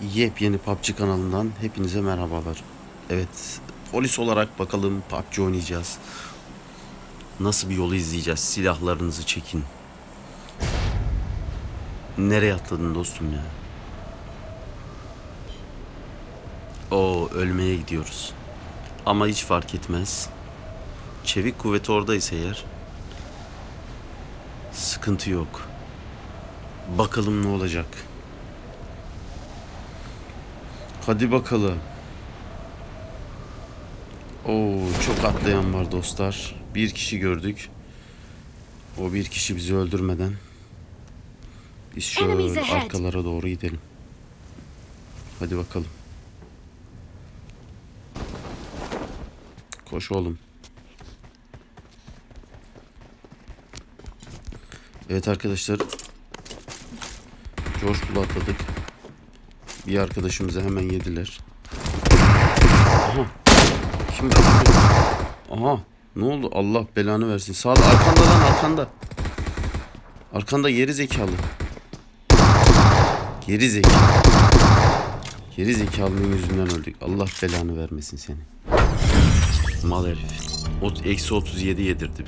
Yepyeni PUBG kanalından hepinize merhabalar. Evet, polis olarak bakalım PUBG oynayacağız. Nasıl bir yolu izleyeceğiz? Silahlarınızı çekin. Nereye atladın dostum ya? Oo, ölmeye gidiyoruz. Ama hiç fark etmez. Çevik kuvveti oradaysa eğer sıkıntı yok. Bakalım ne olacak. Hadi bakalım. Oo çok atlayan var dostlar. Bir kişi gördük. O bir kişi bizi öldürmeden biz şöyle arkalara doğru gidelim. Hadi bakalım. Koş oğlum. Evet arkadaşlar. Coşkulu atladık. Bir arkadaşımızı hemen yediler. Aha. Kaçtı? Aha. Ne oldu? Allah belanı versin. Sağda arkanda lan arkanda. Arkanda geri zekalı. Geri zekalı. Geri zekalının yüzünden öldük. Allah belanı vermesin seni. Mal herif. Ot, eksi 37 yedirdi bizi.